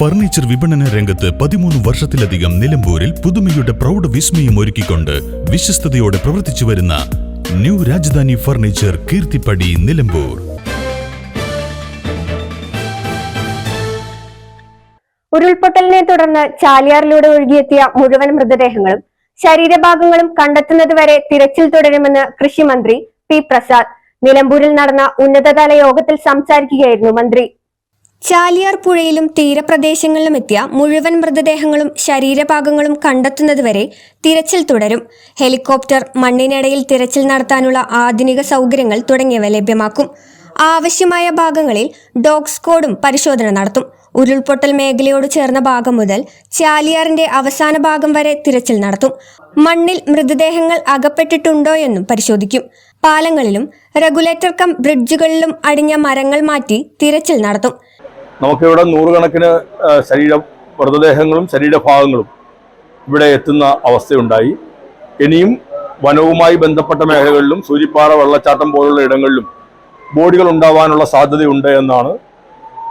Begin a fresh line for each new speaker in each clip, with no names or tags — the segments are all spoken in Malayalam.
ഫർണിച്ചർ വിപണന രംഗത്ത് പതിമൂന്ന് വർഷത്തിലധികം നിലമ്പൂരിൽ പുതുമയുടെ പ്രൗഢ വിസ്മയം ഒരുക്കിക്കൊണ്ട് വിശ്വസ്തയോടെ പ്രവർത്തിച്ചു വരുന്ന ന്യൂ രാജധാനി ഫർണിച്ചർ കീർത്തിപ്പടി നിലമ്പൂർ.
ഉരുൾപൊട്ടലിനെ തുടർന്ന് ചാലിയാറിലൂടെ ഒഴുകിയെത്തിയ മുഴുവൻ മൃതദേഹങ്ങളും ശരീരഭാഗങ്ങളും കണ്ടെത്തുന്നതുവരെ തിരച്ചിൽ തുടരുമെന്ന് കൃഷിമന്ത്രി പി പ്രസാദ്. നിലമ്പൂരിൽ നടന്ന ഉന്നതതല യോഗത്തിൽ സംസാരിക്കുകയായിരുന്നു മന്ത്രി. ചാലിയാർ പുഴയിലും തീരപ്രദേശങ്ങളിലും എത്തിയ മുഴുവൻ മൃതദേഹങ്ങളും ശരീരഭാഗങ്ങളും കണ്ടെത്തുന്നതുവരെ തിരച്ചിൽ തുടരും. ഹെലികോപ്റ്റർ മണ്ണിനിടയിൽ തിരച്ചിൽ നടത്താനുള്ള ആധുനിക സൗകര്യങ്ങൾ തുടങ്ങിയവ ലഭ്യമാക്കും. ആവശ്യമായ ഭാഗങ്ങളിൽ ഡോഗ് സ്ക്വാഡും പരിശോധന നടത്തും. ഉരുൾപൊട്ടൽ മേഖലയോട് ചേർന്ന ഭാഗം മുതൽ ചാലിയാറിന്റെ അവസാന ഭാഗം വരെ തിരച്ചിൽ നടത്തും. മണ്ണിൽ മൃതദേഹങ്ങൾ അകപ്പെട്ടിട്ടുണ്ടോ എന്നും പരിശോധിക്കും. പാലങ്ങളിലും റെഗുലേറ്റർ കം ബ്രിഡ്ജുകളിലും അടിഞ്ഞ മരങ്ങൾ മാറ്റി തിരച്ചിൽ നടത്തും.
നമുക്കിവിടെ നൂറുകണക്കിന് ശരീര മൃതദേഹങ്ങളും ശരീരഭാഗങ്ങളും ഇവിടെ എത്തുന്ന അവസ്ഥയുണ്ടായി. ഇനിയും വനവുമായി ബന്ധപ്പെട്ട മേഖലകളിലും സൂചിപ്പാറ വെള്ളച്ചാട്ടം പോലുള്ള ഇടങ്ങളിലും ബോഡികൾ ഉണ്ടാവാനുള്ള സാധ്യതയുണ്ട് എന്നാണ്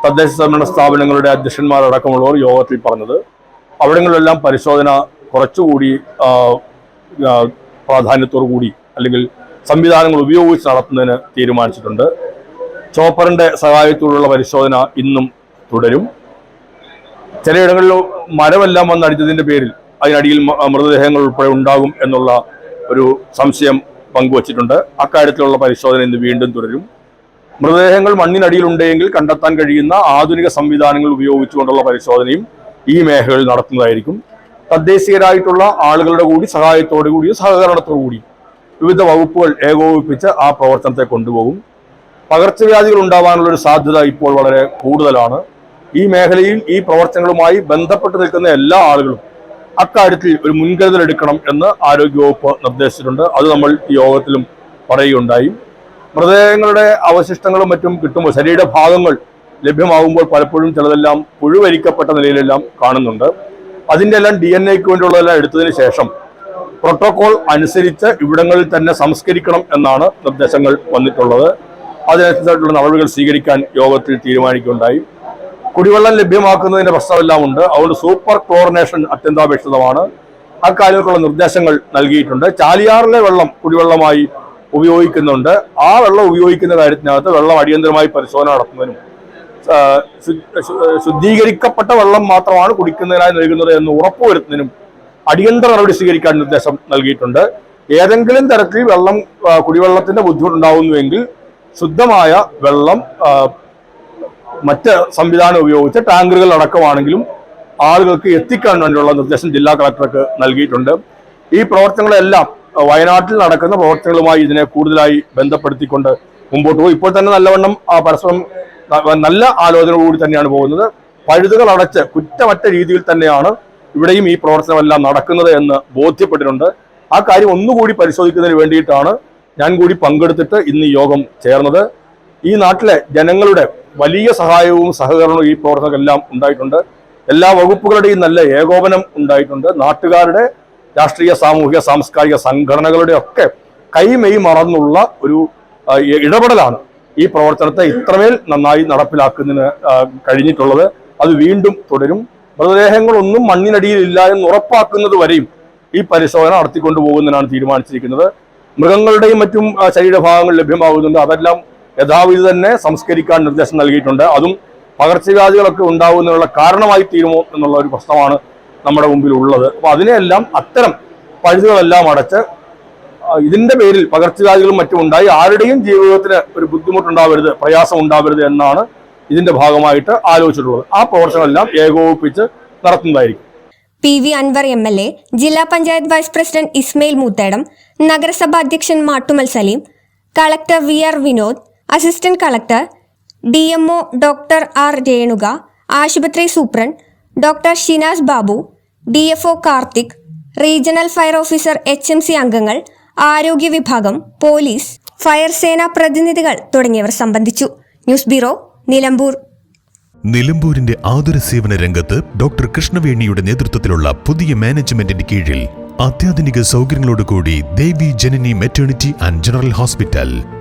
തദ്ദേശ സ്വയംഭരണ സ്ഥാപനങ്ങളുടെ അധ്യക്ഷന്മാരടക്കമുള്ളവർ യോഗത്തിൽ പറഞ്ഞത്. അവിടങ്ങളിലെല്ലാം പരിശോധന കുറച്ചുകൂടി പ്രാധാന്യത്തോടു കൂടി അല്ലെങ്കിൽ സംവിധാനങ്ങൾ ഉപയോഗിച്ച് നടത്തുന്നതിന് തീരുമാനിച്ചിട്ടുണ്ട്. ചോപ്പറിന്റെ സഹായത്തോടുള്ള പരിശോധന ഇന്നും തുടരും. ചിലയിടങ്ങളിൽ മരമെല്ലാം വന്നടിച്ചതിന്റെ പേരിൽ അതിനടിയിൽ മൃതദേഹങ്ങൾ ഉൾപ്പെടെ ഉണ്ടാകും എന്നുള്ള ഒരു സംശയം പങ്കുവച്ചിട്ടുണ്ട്. അക്കാര്യത്തിലുള്ള പരിശോധന ഇന്ന് വീണ്ടും തുടരും. മൃതദേഹങ്ങൾ മണ്ണിനടിയിലുണ്ടെങ്കിൽ കണ്ടെത്താൻ കഴിയുന്ന ആധുനിക സംവിധാനങ്ങൾ ഉപയോഗിച്ചുകൊണ്ടുള്ള പരിശോധനയും ഈ മേഖലയിൽ നടത്തുന്നതായിരിക്കും. തദ്ദേശീയരായിട്ടുള്ള ആളുകളുടെ കൂടി സഹായത്തോടു കൂടിയും സഹകരണത്തോടു കൂടിയും വിവിധ വകുപ്പുകൾ ഏകോപിപ്പിച്ച് ആ പ്രവർത്തനത്തെ കൊണ്ടുപോകും. പകർച്ചവ്യാധികൾ ഉണ്ടാവാനുള്ള ഒരു സാധ്യത ഇപ്പോൾ വളരെ കൂടുതലാണ്. ഈ മേഖലയിൽ ഈ പ്രവർത്തനങ്ങളുമായി ബന്ധപ്പെട്ട് നിൽക്കുന്ന എല്ലാ ആളുകളും അക്കാര്യത്തിൽ ഒരു മുൻകരുതൽ എടുക്കണം എന്ന് ആരോഗ്യവകുപ്പ് നിർദ്ദേശിച്ചിട്ടുണ്ട്. അത് നമ്മൾ ഈ യോഗത്തിലും പറയുകയുണ്ടായി. മൃതദേഹങ്ങളുടെ അവശിഷ്ടങ്ങളും മറ്റും കിട്ടുമ്പോൾ ശരീരഭാഗങ്ങൾ ലഭ്യമാകുമ്പോൾ പലപ്പോഴും ചിലതെല്ലാം പുഴുവരിക്കപ്പെട്ട നിലയിലെല്ലാം കാണുന്നുണ്ട്. അതിന്റെ എല്ലാം ഡി എൻ എക്ക് വേണ്ടിയുള്ളതെല്ലാം എടുത്തതിന് ശേഷം പ്രോട്ടോകോൾ അനുസരിച്ച് ഇവിടങ്ങളിൽ തന്നെ സംസ്കരിക്കണം എന്നാണ് നിർദ്ദേശങ്ങൾ വന്നിട്ടുള്ളത്. അതിനനുസരിച്ചായിട്ടുള്ള നടപടികൾ സ്വീകരിക്കാൻ യോഗത്തിൽ തീരുമാനിക്കുകയുണ്ടായി. കുടിവെള്ളം ലഭ്യമാക്കുന്നതിന്റെ പ്രശ്നമെല്ലാം ഉണ്ട്. അതുകൊണ്ട് സൂപ്പർ ക്ലോറിനേഷൻ അത്യന്താപേക്ഷിതമാണ്. അക്കാര്യങ്ങൾക്കുള്ള നിർദ്ദേശങ്ങൾ നൽകിയിട്ടുണ്ട്. ചാലിയാറിലെ വെള്ളം കുടിവെള്ളമായി ഉപയോഗിക്കുന്നുണ്ട്. ആ വെള്ളം ഉപയോഗിക്കുന്ന കാര്യത്തിനകത്ത് വെള്ളം അടിയന്തരമായി പരിശോധന നടത്തുന്നതിനും ശുദ്ധീകരിക്കപ്പെട്ട വെള്ളം മാത്രമാണ് കുടിക്കുന്നതിനായി നൽകുന്നത് എന്ന് ഉറപ്പുവരുത്തുന്നതിനും അടിയന്തര നടപടി സ്വീകരിക്കാൻ നിർദ്ദേശം നൽകിയിട്ടുണ്ട്. ഏതെങ്കിലും തരത്തിൽ വെള്ളം കുടിവെള്ളത്തിന്റെ ബുദ്ധിമുട്ടുണ്ടാകുന്നുവെങ്കിൽ ശുദ്ധമായ വെള്ളം മറ്റ് സംവിധാനം ഉപയോഗിച്ച് ടാങ്കറുകൾ അടക്കമാണെങ്കിലും ആളുകൾക്ക് എത്തിക്കാൻ വേണ്ടിയുള്ള നിർദ്ദേശം ജില്ലാ കളക്ടർക്ക് നൽകിയിട്ടുണ്ട്. ഈ പ്രവർത്തനങ്ങളെല്ലാം വയനാട്ടിൽ നടക്കുന്ന പ്രവർത്തനങ്ങളുമായി ഇതിനെ കൂടുതലായി ബന്ധപ്പെടുത്തിക്കൊണ്ട് മുമ്പോട്ട് പോകും. ഇപ്പോൾ തന്നെ നല്ലവണ്ണം പരസ്പരം നല്ല ആലോചന കൂടി തന്നെയാണ് പോകുന്നത്. പഴുതുകൾ അടച്ച് കുറ്റമറ്റ രീതിയിൽ തന്നെയാണ് ഇവിടെയും ഈ പ്രവർത്തനമെല്ലാം നടക്കുന്നത് എന്ന് ബോധ്യപ്പെട്ടിട്ടുണ്ട്. ആ കാര്യം ഒന്നുകൂടി പരിശോധിക്കുന്നതിന് വേണ്ടിയിട്ടാണ് ഞാൻ കൂടി പങ്കെടുത്തിട്ട് ഇന്ന് യോഗം ചേർന്നത്. ഈ നാട്ടിലെ ജനങ്ങളുടെ വലിയ സഹായവും സഹകരണവും ഈ പ്രവർത്തനമെല്ലാം ഉണ്ടായിട്ടുണ്ട്. എല്ലാ വകുപ്പുകളുടെയും നല്ല ഏകോപനം ഉണ്ടായിട്ടുണ്ട്. നാട്ടുകാരുടെ രാഷ്ട്രീയ സാമൂഹിക സാംസ്കാരിക സംഘടനകളുടെ ഒക്കെ കൈമെയ് മറന്നുള്ള ഒരു ഇടപെടലാണ് ഈ പ്രവർത്തനത്തെ ഇത്രമേൽ നന്നായി നടപ്പിലാക്കുന്നതിന് കഴിഞ്ഞിട്ടുള്ളത്. അത് വീണ്ടും തുടരും. മൃതദേഹങ്ങളൊന്നും മണ്ണിനടിയിൽ ഇല്ല എന്ന് ഉറപ്പാക്കുന്നത് വരെയും ഈ പരിശോധന നടത്തിക്കൊണ്ടു പോകുന്നതിനാണ് തീരുമാനിച്ചിരിക്കുന്നത്. മൃഗങ്ങളുടെയും മറ്റും ശരീരഭാഗങ്ങൾ ലഭ്യമാകുന്നുണ്ട്. അതെല്ലാം യഥാവിധി തന്നെ സംസ്കരിക്കാൻ നിർദ്ദേശം നൽകിയിട്ടുണ്ട്. അതും പകർച്ചവ്യാധികളൊക്കെ ഉണ്ടാകുന്നതിനുള്ള കാരണമായി തീരുമോ എന്നുള്ള ഒരു പ്രശ്നമാണ് നമ്മുടെ മുമ്പിൽ ഉള്ളത് അപ്പോൾ അതിനെയെല്ലാം അത്തരം പഴുതുകളെല്ലാം അടച്ച് ഇതിന്റെ പേരിൽ പകർച്ചവ്യാധികളും മറ്റും ഉണ്ടായി. ആരുടെയും ജീവിതത്തിന് ഒരു ബുദ്ധിമുട്ടുണ്ടാവരുത് പ്രയാസം ഉണ്ടാവരുത് എന്നാണ് ഇതിന്റെ ഭാഗമായിട്ട് ആലോചിച്ചിട്ടുള്ളത്. ആ പ്രവർത്തനമെല്ലാം ഏകോപിപ്പിച്ച് നടത്തുന്നതായിരിക്കും.
P V Anvar M L A ജില്ലാ പഞ്ചായത്ത് വൈസ് പ്രസിഡന്റ് ഇസ്മയിൽ മൂത്തേടം നഗരസഭാ അധ്യക്ഷൻ Mattummal Saleem collector V R Vinod assistant collector D M O doctor R Renuka ആശുപത്രി superintendent doctor Shinas Babu D F O Karthik regional fire officer H M C അംഗങ്ങൾ ആരോഗ്യ വിഭാഗം പോലീസ് ഫയർ ഫയർസേന പ്രതിനിധികൾ തുടങ്ങിയവർ സംബന്ധിച്ചു. News bureau Nilambur.
നിലമ്പൂരിന്റെ ആതുര സേവന രംഗത്ത് ഡോക്ടർ കൃഷ്ണവേണിയുടെ നേതൃത്വത്തിലുള്ള പുതിയ മാനേജ്മെന്റിന്റെ കീഴിൽ അത്യാധുനിക സൗകര്യങ്ങളോടുകൂടി Devi Janani maternity and general hospital